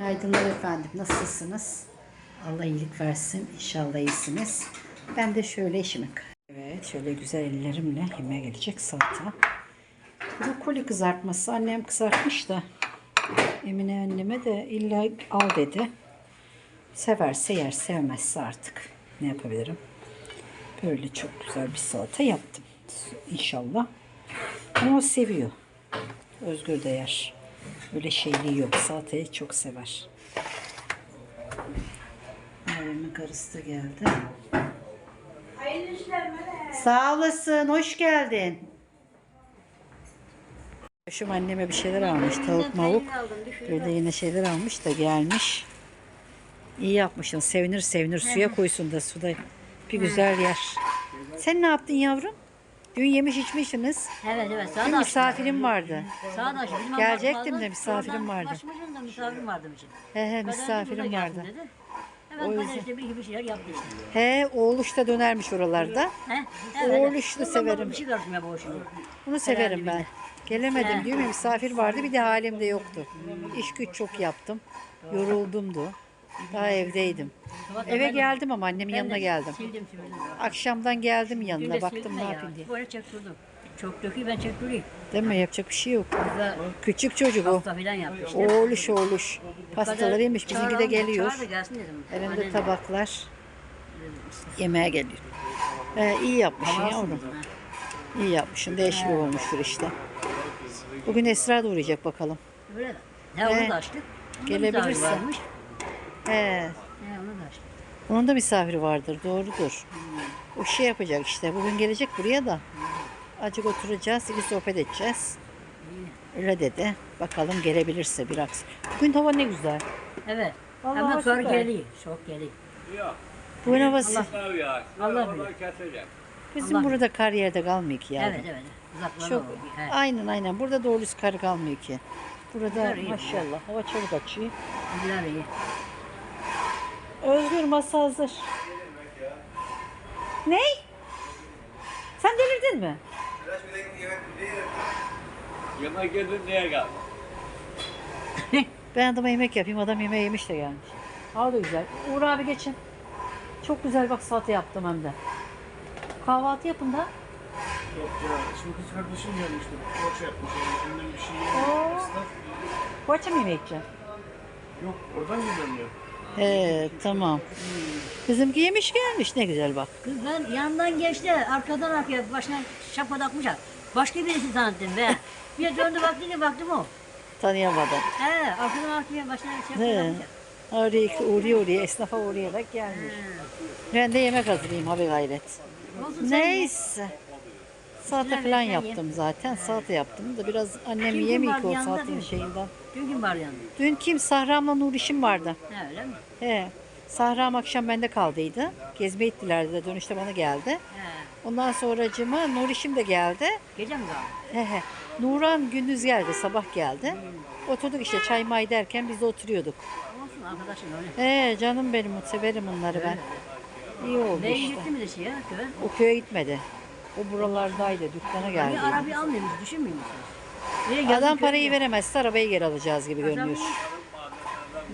Günaydınlar efendim. Nasılsınız? Allah iyilik versin. İnşallah iyisiniz. Ben de şöyle işimi... Evet, şöyle güzel ellerimle yemeğe gelecek salata. Brokoli kızartması. Annem kızartmış da Emine anneme de illa al dedi. Severse yer, sevmezse artık. Ne yapabilirim? Böyle çok güzel bir salata yaptım. İnşallah. Ama o seviyor. Özgür de yer. Böyle şeyliği yok. Salatayı çok sever. Abimin karısı da geldi. Sağ olasın. Hoş geldin. Şu anneme bir şeyler almış. Tavuk mavuk. Böyle yine şeyler almış da gelmiş. İyi yapmışsın. Sevinir sevinir. Suya koysun da suda bir güzel yer. Sen ne yaptın yavrum? Dün yemiş içmişsiniz. Evet evet sağ Dün da misafirim vardı. Sağ da bizim Gelecektim de misafirim vardı. Başımızın da misafirim vardı bizim. He he Kader misafirim vardı. Dedi. Hemen Kader işte bir gibi şeyler yaptı işte. He oğluş da dönermiş oralarda. He? Oğluşlu Ondan severim. bana Bir şey karışmıyor bu şimdi. Bunu severim ben. Gelemedim He. diyor ya misafir vardı bir de halim de yoktu. İş güç çok yaptım. Yoruldumdu. Daha evdeydim. Da Eve ben- geldim ama annemin yanına de geldim. Sildim sildim. Akşamdan geldim Dün de yanına sildim baktım de ne ya. yapayım diye. Böyle çektirdim. Çok döküyor ben çektireyim. Değil mi? Yapacak bir şey yok. Burada Küçük çocuk o. pasta falan yaptı işte. Oğluş oğluş. Pastaları yemiş. Bizimki de geliyor. Çağır da gelsin dedim. Elinde Annem- tabaklar. Yemeğe geliyor. Ee, iyi yapmışsın yavrum. alsın. İyi yapmışsın. Değişik olmuştur işte. Bugün Esra da uğrayacak bakalım. Öyle de. Ne onu da açtık. Onun da Gelebilirse. misafiri varmış. He. He onu da. Onun da misafiri vardır. Doğrudur. O şey yapacak işte. Bugün gelecek buraya da. Acık oturacağız. Bir sohbet edeceğiz. Öyle dedi. Bakalım gelebilirse biraz. Bugün hava ne güzel. Evet. Vallahi kar süper. geliyor. Çok geliyor. Bugün havası. Sınav ya. Allah Allah bilir. kesecek. Bizim Allah- burada kar yerde kalmıyor ki yani. Evet evet. Uzaklara Çok, doğru. Evet. aynen aynen. Burada doğru düz kar kalmıyor ki. Burada iyi. maşallah hava çabuk açıyor. Güzel iyi. Özgür masa hazır. Ney? Sen delirdin mi? Yemek yedin niye geldin? Ben adama yemek yapayım. Adam yemeği yemiş de gelmiş. Hava da güzel. Uğur abi geçin. Çok güzel bak salata yaptım hem de. Kahvaltı yapın da. Yok ya, şimdi kız kardeşim gelmişti. Poğaça yapmış yani, elinden bir şey. Esnaf, Poğaça mı yemeği içeceksin? Yok, oradan geliyorum ya. He tamam. Bizimki yemiş gelmiş. Ne güzel bak. Kız ben yandan geçti. Arkadan arkaya başına şapka takmışlar. Başka birisi zannettim be. Bir döndü baktı ki baktım o. Tanıyamadım. He arkadan arkaya başına şapka He. takmışlar. Oraya uğraya uğraya esnafa uğrayarak gelmiş. Ben de yemek hazırlayayım abi gayret. Olsun sen ye. Neyse. Salata falan yaptım zaten. Salata yaptım da biraz annem Kim ki o yanında salatanın değil mi? şeyinden. Dün gün var yanında. Dün kim? Sahram'la Nur işim vardı. He öyle mi? He. Sahram akşam bende kaldıydı. Gezmeye gittiler de dönüşte bana geldi. He. Ondan sonracıma Nur işim de geldi. Gece mi kaldı? He he. Nuran gündüz geldi, sabah geldi. Oturduk işte çay may derken biz de oturuyorduk. Olsun arkadaşım öyle. He canım benim, severim onları ben. İyi oldu Bey işte. gitti mi de şey ya köye? O köye gitmedi. O buralardaydı, dükkana geldi. Niye arabayı almıyor musunuz? Düşünmüyor musunuz? Niye Adam parayı köye- veremezse arabayı geri alacağız gibi görünüyor.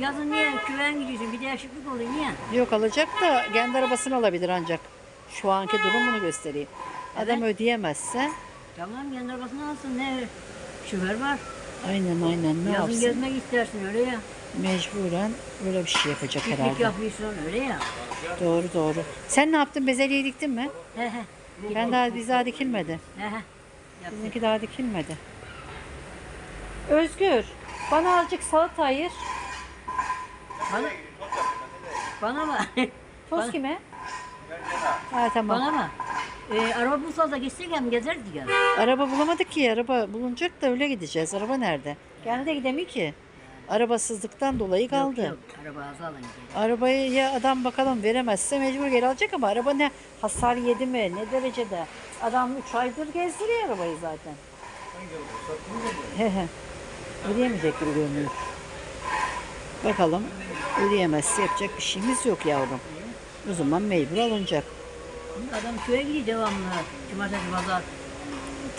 Yazın niye küven gidiyorsun? Bir değişiklik oluyor niye? Yok alacak da kendi arabasını alabilir ancak. Şu anki durum bunu gösteriyor. Adam ödeyemezse Tamam kendi arabasını alsın ne şoför var. aynen aynen ne Yazın yapsın? gezmek istersin öyle ya. Mecburen böyle bir şey yapacak Piknik herhalde. yapıyorsun öyle ya. Doğru doğru. Sen ne yaptın? Bezelyeyi diktin mi? He he. Ben daha biz daha dikilmedi. Bizimki daha dikilmedi. Özgür, bana azıcık salata ayır. Bana, bana mı? Toz kime? Ha tamam. bana mı? Ee, araba bulsanız da gitsek hem gezerdik ya. Araba bulamadık ki. Araba bulunacak da öyle gideceğiz. Araba nerede? Kendi de gidemiyor ki. Arabasızlıktan dolayı kaldı. Yok, yok. Araba az alın. gel. Arabayı ya adam bakalım veremezse mecbur geri alacak ama araba ne hasar yedi mi ne derecede? Adam 3 aydır gezdiriyor arabayı zaten. Ödeyemeyecek gibi görünüyor. Bakalım ödeyemezse yapacak bir şeyimiz yok yavrum. O zaman mecbur alınacak. Adam köye gidiyor devamlı. Cumartesi pazar.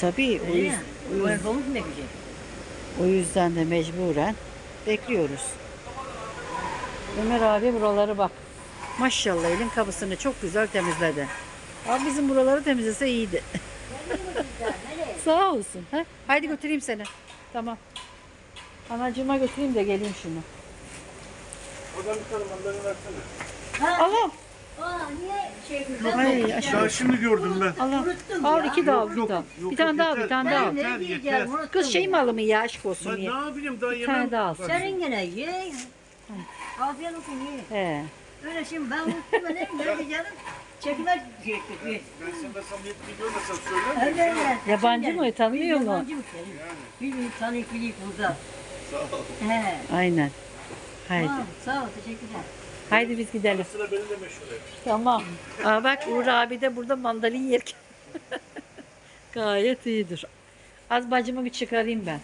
Tabii o, Öyle yüz- ya. o yüz- O o yüzden de mecburen bekliyoruz. Ömer abi buraları bak. Maşallah elin kapısını çok güzel temizledi. Abi bizim buraları temizlese iyiydi. Sağ olsun. Ha? Haydi götüreyim seni. Tamam. Anacığıma götüreyim de geleyim şunu. Oradan bir tane mandalina versene. Allah'ım. Aa niye şey yapıyorsun? Ay. Ya şimdi gördüm ben. Allah. Al ya. iki daha al, Yok, bir yok, Bir tane daha, bir tane daha. al. Yeter, yeter. Kız şey ya. mi alımı ya aşk olsun Ben ye. ne yapayım daha Bir yemem. tane daha al. Bak, Senin gene ye. Afiyet olsun ye. He. Öyle şimdi ben unuttum ben ne diyeceğim? Çekmez diyecektik. ye. Ben senden samimiyetli görmesem söyler? Evet, evet. Yabancı mı? Tanıyor mu? Yabancı mı? Bilmiyorum tanıyık biliyik burada. Sağ ol. He. Aynen. Haydi. Tamam, sağ ol teşekkürler. Haydi biz gidelim. Sıra beni de meşhur et. Tamam. Aa bak Uğur abi de burada mandalin yerken. Gayet iyidir. Az bacımı bir çıkarayım ben.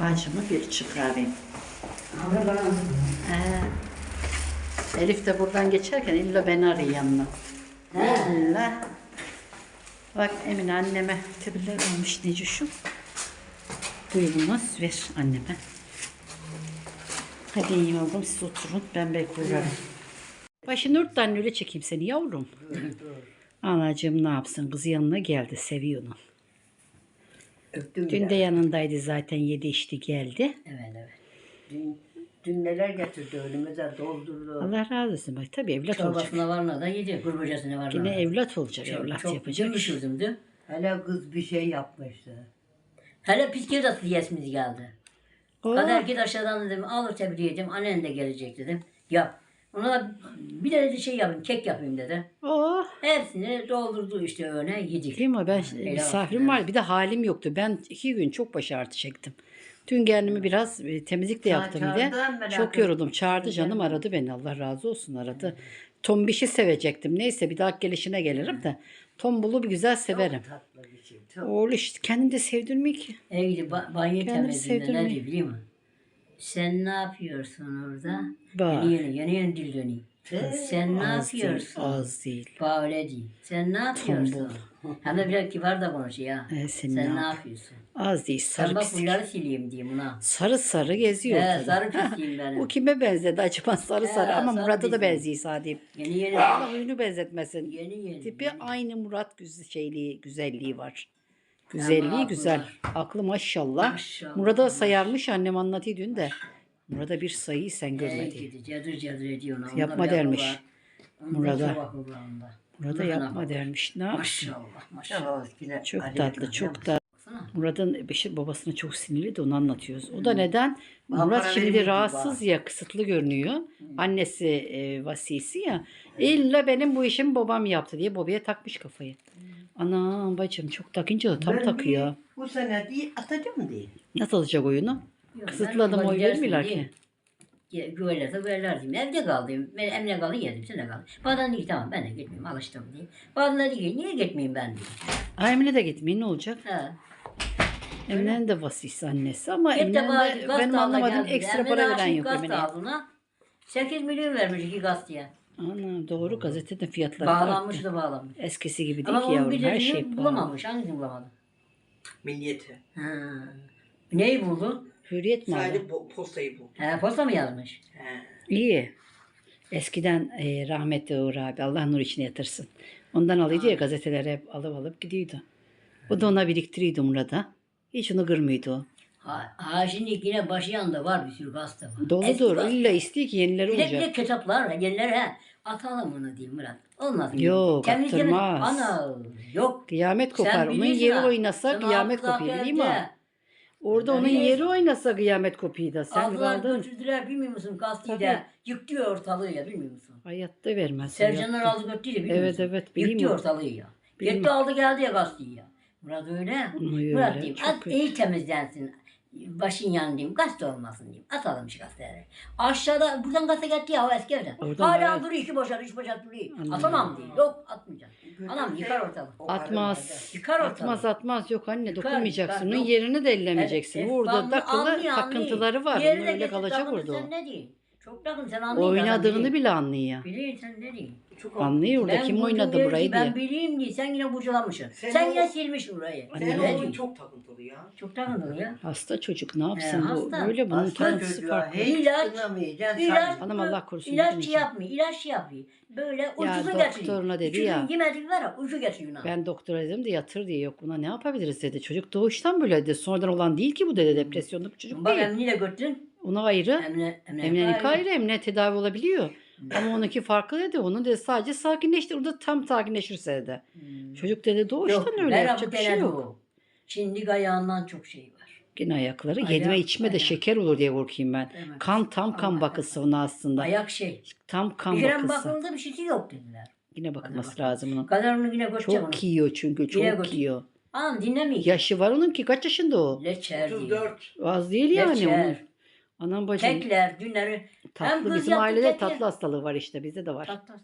Bacımı bir çıkarayım. Ee, Elif de buradan geçerken illa beni arıyor yanına. İlla. Bak Emine anneme tebirler olmuş Necuş'um. Buyurunuz ver anneme. Hadi iyi oğlum siz oturun ben uğrarım. Başını ört de anne öyle çekeyim seni yavrum. Anacığım ne yapsın kızı yanına geldi seviyor onu. Öptüm Dün de yanındaydı zaten yedi içti geldi. Evet evet. Dün, dün neler getirdi önümüze doldurdu. Allah razı olsun bak tabii evlat olacak. Çorbasına varına da yedi, kurbacasına varına. Yine da. evlat olacak evlat çok yapacak. cım düşürdüm de. Hele kız bir şey yapmıştı. Hele piskir tatlı yesimiz geldi. Oo, Kader git aşağıdan dedim alır tebliğ edeyim annen de gelecek dedim. Yap. Ona bir de dedi şey yapayım kek yapayım dedi. oo. Hepsini doldurdu işte öne yedik. Değil mi? Ben Helal misafirim var. Bir de halim yoktu. Ben iki gün çok baş ağrısı çektim. Dün kendimi biraz e, temizlik de yaptım bir de. merak Çok yoruldum. Çağırdı canım aradı beni. Allah razı olsun aradı. Tombiş'i sevecektim. Neyse bir daha gelişine gelirim de. Tombulu bir güzel severim. Tatlı bir şey. Çok. Oğlu işte kendi de sevdirmiyor ki. Eve gidip ba- banyo Kendini temizliğinde ne diyor biliyor musun? Sen ne yapıyorsun orada? Bak. Yeni yeni yeni yeni dil döneyim. Sen ne Az değil, yapıyorsun? az değil. Bak öyle değil. Sen ne yapıyorsun? Hem de biraz kibar da konuşuyor ha. E, sen Sen ne ne yap- yapıyorsun? Az değil. Sarı bak pislik. bunları sileyim diyeyim buna. Sarı sarı geziyor. He, ortada. sarı pisliğim benim. Bu kime benzedi acaba sarı He, sarı ama sarı Murat'a da pisliğim. benziyor Sadim. Yeni yeni. Allah huyunu benzetmesin. Yeni yeni. Tipi aynı Murat güz şeyliği, güzelliği var. Güzelliği Ama güzel. aklı maşallah. Maşallah, Murat'a sayarmış annem anlatıyor dün de. Murat'a bir sayıyı sen Ey görmedin. gidi cadır cadır ediyor ona. Onda Yapma dermiş. var. Onda Murat'a. Murat'a yapma dermiş. Ne yapsın? Maşallah maşallah. Çok, yine Çok Ali tatlı, çok tatlı. Baksana. Murat'ın Beşir babasına çok sinirli de onu anlatıyoruz. O da neden? Bana Murat para şimdi vermedi rahatsız ya, kısıtlı görünüyor. Annesi e, vasisi ya. İlla benim bu işimi babam yaptı diye babaya takmış kafayı. Anam bacım çok takınca da tam Ben takıyor. bir Bu sene değil atacağım diye. Nasıl alacak oyunu? Yok, Kısıtlı ben adam oy vermiyorlar diye. ki. Ya, Güvelerse verirlerdim. Evde kaldım. Ben emre kalın yedim. Sen de kaldın. Bazen dedi tamam ben de gitmeyeyim alıştım diye. Bazen dedi ki niye gitmeyeyim ben diye. Ay, Emine de gitmeyin ne olacak? Ha. Emine'nin de vasisi annesi ama Hep de Emine'nin de benim anlamadığım ekstra Emre para veren yok Emine'ye. ona. 8 milyon vermiş iki gazeteye. Ana doğru gazetede fiyatlar Bağlanmış da bağlanmış. Eskisi gibi değil Ama ki onun yavrum her şey pahalı. bulamamış. Hangisini bulamadı? Milliyeti. Ha. Neyi buldu? Hürriyet mi aldı? Sadece bu, postayı bu. He, posta mı yazmış? He. İyi. Eskiden e, rahmetli Uğur abi Allah nur içine yatırsın. Ondan alıyordu ya gazeteleri hep alıp alıp gidiyordu. O da ona biriktiriyordu Murat'a. Hiç onu kırmıyordu o. Ha, ha şimdi yine başı yanında var bir sürü gazete var. Doludur. gazete. İlla istiyor ki yenileri Bir de, bir olacak. de kitaplar var. Yenileri he. Atalım onu diyeyim Murat. Olmaz mı? Yok, kendine- attırmaz. Ana yok. Kıyamet kopar. Onun yeri ha. oynasa Sen kıyamet kopuyor değil mi? Orada onun biliyorum. yeri oynasa kıyamet kopuyor da. Sen Aldılar kaldın. götürdüler bilmiyor musun gazeteyi de. Yıktı ortalığı ya bilmiyor musun? Hayatta vermez. Sercanlar hayatta. aldı götürdü bilmiyor Evet, musun? evet, bileyim Yıktı ortalığı ya. Bileyim Gitti aldı geldi ya gazeteyi ya. Murat öyle. Öyle, Murat diyeyim çok kötü. iyi temizlensin. Başın yan diyeyim gazete olmasın diyeyim. Atalım şu gazeteleri. Aşağıda buradan gazete gitti ya o eski evden. Oradan Hala evet. duruyor iki boşalt üç boşalt duruyor. Anladım. Atamam diyor. Yok atmayacağım. Anam yıkar ortalığı. Atmaz. Yıkar ortalığı. Atmaz atmaz yok anne dokunmayacaksın. yıkar, Onun yok. yerini de ellemeyeceksin. Evet, Orada devamlı takılı anlıyor, anlıyor. takıntıları var. Yerine öyle getir, kalacak takıntı orada o. Sen ne diyeyim? Çok takım sen anlıyorsun. Oynadığını bile anlıyor. Biliyorsun sen ne diyorsun? Çok Anlıyor Ben kim oynadı burayı Ben diye. bileyim diye sen yine burculamışsın. Sen Sen, o- yine silmişsin burayı. Anne, Senin Ne oğlun çok takıntılı ya. Çok takıntılı ya. Hasta çocuk ne yapsın He, bu hasta. böyle bunun Hasta çocuğa farklı. hiç İlaç-. İlaç, sen- Hanım Allah korusun, İlaç gitmeyeceğim. yapmıyor. ilaç yapıyor. Böyle ucuzunu doktoruna getiriyor. dedi İki ya. gün yemedik var ya ucu getiriyor. Ben... Ben doktora dedim de yatır diye yok buna ne yapabiliriz dedi. Çocuk doğuştan böyle dedi. Sonradan olan değil ki bu dedi depresyonda bir çocuk Bak değil. Emni'yi de götürdün. Ona ayrı. Emine, Emine, Emre'nin ayrı Emre tedavi olabiliyor. Ama onunki farklı dedi. Onu dedi sadece sakinleştir. O da tam sakinleşirse dedi. Çocuk dedi doğuştan Yok, öyle ben yapacak bir şey yok. o. Şimdi ayağından çok şey var. Yine ayakları. Ayak- Yedime içme de ayak. şeker olur diye korkayım ben. Evet. Kan tam kan Allah bakısı ona aslında. Ayak şey. Tam kan bir kere bakısı. bakıldı bir şey yok dediler. Yine bakılması Hadi lazım onun. Kadar onu yine götüreceğim onu. Çok yiyor çünkü Yine çok götür. yiyor. Anam dinlemiyor. Yaşı var onun ki kaç yaşında o? Leçer diyor. 34. Az değil yani Leçer. Anam bacım Kekler, dünleri. Hem tatlı kız bizim ailede kek tatlı hastalığı var işte bizde de var. Tatlı.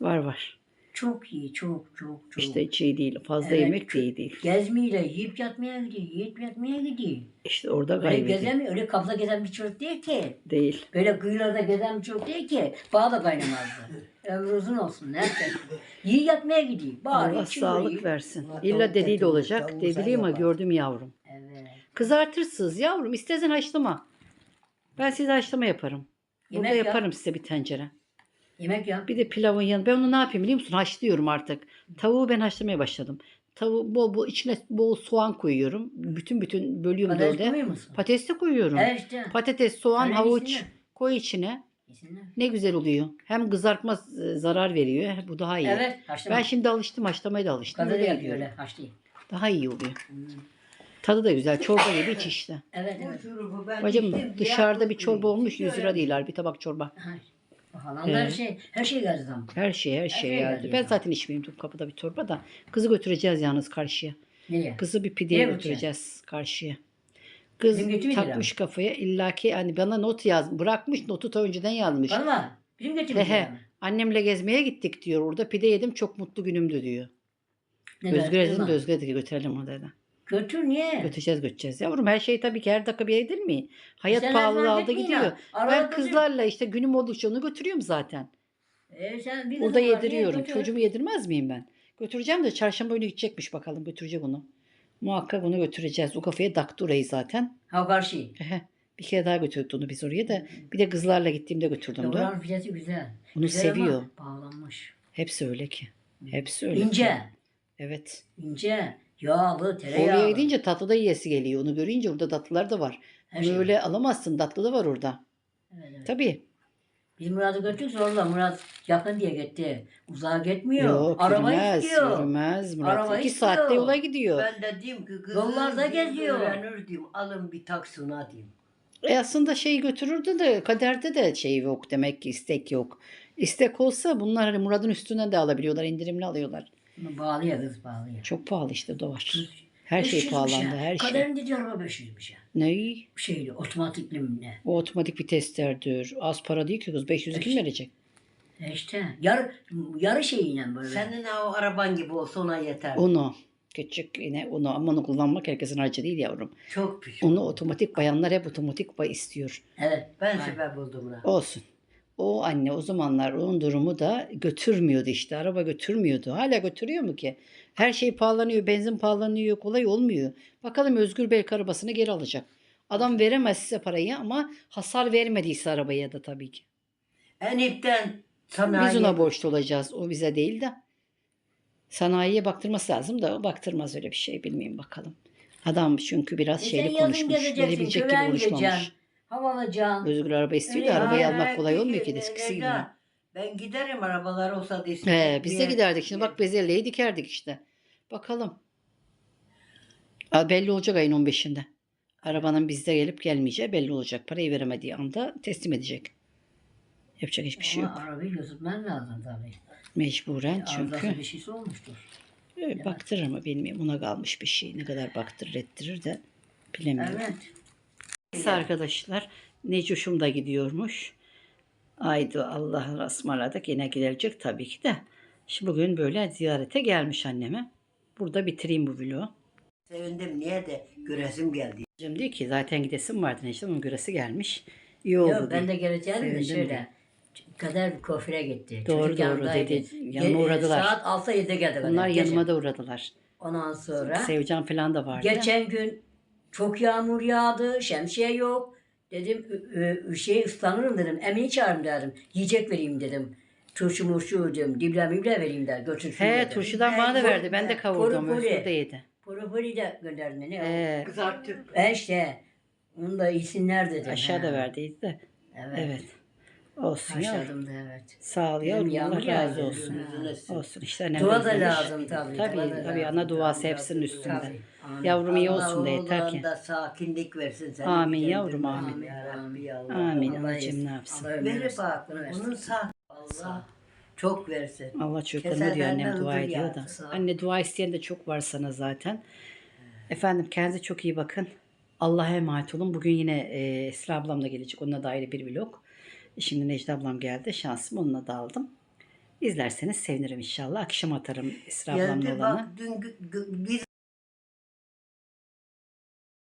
Var var. Çok iyi, çok çok çok. İşte hiç iyi değil. Fazla Evet, yemek de iyi değil. Gezmeyle yiyip yatmaya gidiyor, yiyip yatmaya gidiyor. İşte orada Öyle kaybediyor. gezemiyor, öyle kapıda gezen bir çocuk değil ki. Değil. Böyle kıyılarda gezen bir çocuk değil ki. Bağ da kaynamazdı. Ömrü uzun olsun, ne yapacak? Yiyip yatmaya gidiyor. Bari Allah içiyor, sağlık versin. Ulan İlla dediği de olacak. ama yaparsın. gördüm yavrum. Evet. Kızartırsınız yavrum. İstersen haşlama. Ben size haşlama yaparım. Burada Yemek yap. yaparım size bir tencere. Yemek yap. Bir de pilavın yanı. Ben onu ne yapayım biliyor musun? Haşlıyorum artık. Tavuğu ben haşlamaya başladım. Tavuğu bol bol içine bol soğan koyuyorum. Bütün bütün bölüyorum Patates böyle. koyuyor musun? Patates de koyuyorum. Evet işte. Patates, soğan, Öyle havuç yesinler. koy içine. Yesinler. Ne güzel oluyor. Hem kızartma zarar veriyor. Bu daha iyi. Evet, haşlama. Ben şimdi alıştım. Haşlamaya da alıştım. Kadın Öyle yapıyor öyle, haşlayayım. Daha iyi oluyor. Tadı da güzel. Çorba gibi iç işte. Evet, Bu evet. ben Bacım içtim, dışarıda bir çorba olmuş 100 lira içiyorum. değil bir tabak çorba. Ha, Falan her Ee? şey, her şey geldi zaman. Her şey her şey şey geldi. geldi Ben ya. zaten içmeyeyim dur kapıda bir torba da. Kızı götüreceğiz yalnız karşıya. Nereye? Kızı bir pideye Nereye götüreceğiz karşıya. Kız Bizim götürmeyecek takmış kafaya illaki hani bana not yaz bırakmış notu ta önceden yazmış. Bak. Bizim He götürmüş he. yani. Annemle gezmeye gittik diyor. Orada pide yedim çok mutlu günümdü diyor. Özgür dedim de Özgür dedi ki götürelim o dedi. Götür niye? Götüreceğiz götüreceğiz. Yavrum her şey tabii ki her dakika bir mi? Hayat Sen lazım aldı gidiyor. ha. Arada Ben kızlarla işte günüm oldukça onu götürüyorum zaten. E, sen bir Burada kızın var, niye yediriyorum. götür? Çocuğumu yedirmez miyim ben? Götüreceğim de çarşamba günü gidecekmiş bakalım. Götürecek onu. Muhakkak onu götüreceğiz. O kafaya taktı orayı zaten. Ha karşı. Ehe. Bir kere daha götürdük onu biz oraya da. Bir de kızlarla gittiğimde götürdüm de. Oranın fiyatı güzel. Onu Güzel seviyor. ama Bağlanmış. Hepsi öyle ki. Hepsi öyle. İnce. Evet. İnce. Yağlı, tereyağlı. Oraya gidince tatlı da yiyesi geliyor. Onu görünce orada tatlılar da var. Her Onu şey öyle alamazsın. Tatlı da var orada. Evet, evet. Tabii. Biz Murat'ı götürdük sonra Murat yakın diye gitti. Uzağa gitmiyor. Yok Araba yürümez. istiyor. Yürümez Murat. Araba İki istiyor. saatte yola gidiyor. Ben de diyeyim ki kızım Yollarda geziyor. öğrenir diyeyim. Alın bir taksına diyeyim. E aslında şeyi götürürdü de kaderde de şey yok demek ki istek yok. İstek olsa bunlar hani Murad'ın üstüne de alabiliyorlar, indirimli alıyorlar. Bunu Bağlıya kız bağlıya. Çok pahalı işte var. Her şey 500'müş pahalandı, ya. her şey. Kaderin dediği araba 500'müş ya. Ne? Şeyli otomatikli mi ne? O otomatik viteslerdir. Az para değil ki kız. 500'ü kim verecek? E işte yarı, yarı şeyiyle böyle. Senin o araban gibi olsa ona yeter. Onu. Küçük yine onu ama onu kullanmak herkesin harcı değil yavrum. Çok pişman. Onu otomatik bayanlar hep otomatik bay istiyor. Evet. Ben sebep buldum ona. Olsun. O anne o zamanlar onun durumu da götürmüyordu işte. Araba götürmüyordu. Hala götürüyor mu ki? Her şey pahalanıyor, benzin pahalanıyor, kolay olmuyor. Bakalım Özgür belki arabasını geri alacak. Adam veremez size parayı ama hasar vermediyse arabaya da tabii ki. En ipten sanayi. Biz ona borçlu olacağız. O bize değil de. Sanayiye baktırması lazım da o baktırmaz öyle bir şey bilmeyeyim bakalım. Adam çünkü biraz E sen şeyli yazın konuşmuş. gezeceksin, Verebilecek gibi köven konuşmamış. gideceksin, hava alacaksın. Özgür araba istiyor Öyle da arabayı ya, almak kolay Peki, olmuyor ki eskisi gibi. Eda, Ben giderim arabalar olsa desin. He, biz de giderdik. Şimdi bak bezelyeyi dikerdik işte. Bakalım. Aa, belli olacak ayın 15'inde. Arabanın bizde gelip gelmeyeceği belli olacak. Parayı veremediği anda teslim edecek. Yapacak hiçbir şey yok. arabayı götürmen lazım tabii. Mecburen Arızası çünkü. bir şeysi olmuştur. Evet, baktırır mı bilmiyorum. Ona kalmış bir şey. Ne kadar baktırır ettirir de bilemiyorum. Evet. Neyse arkadaşlar. Necoş'um da gidiyormuş. Haydi Allah'a ısmarladık. Yine gidilecek tabii ki de. Şimdi bugün böyle ziyarete gelmiş anneme. Burada bitireyim bu vlogu. Sevindim niye de göresim geldi. Diyor ki zaten gidesim vardı Necdet onun göresi gelmiş. İyi oldu. Yok, ben de geleceğim de Sevindim şöyle. Kader kuaföre gitti. Doğru, doğru dedi. Yanıma Ge- uğradılar. Saat 6'da 7'de geldi. Bunlar gece. yanıma da uğradılar. Ondan sonra Sevcan falan da vardı. geçen gün çok yağmur yağdı. Şemsiye yok. Dedim şey ıslanırım dedim. Emini çağırın dedim. Yiyecek vereyim dedim. Turşu murşu dedim. Dible mible vereyim de götürsün He dedim. turşudan bana da verdi. Ben de kavurdum. Özgür de yedi. Porofori de gönderdim beni. He, Kızarttık. E işte. Onu da iyisinler dedim. aşağıda He. verdiydi de. Evet. Evet. Olsun ya. Aşağıdım da evet. Sağ ol yavrum. yağmur Allah razı yağdı. olsun. Olsun işte önemli Dua da değil. lazım tabii. Tabii dua da tabii lazım. ana duası hepsinin üstünde. Tabii. Amin. Yavrum iyi Allah olsun da yeter ki. da sakinlik versin. senin Amin kendine. yavrum, amin. Ya Rabbi ya Allah. Amin. Allah Anacığım ne yapsın? Allah ömür Veri versin. Bunu versin. Bunun sağ. Allah çok versin. Allah çocuklarına Keserlerden diyor annem dua hızır ediyor da. Anne dua isteyen de çok var sana zaten. Efendim kendinize çok iyi bakın. Allah'a emanet olun. Bugün yine e, Esra ablam da gelecek. Onunla da ayrı bir vlog. Şimdi Necla ablam geldi. Şansım onunla da aldım. İzlerseniz sevinirim inşallah. Akşam atarım Esra ablamla Geldi olanı. bak dün gü- gü- biz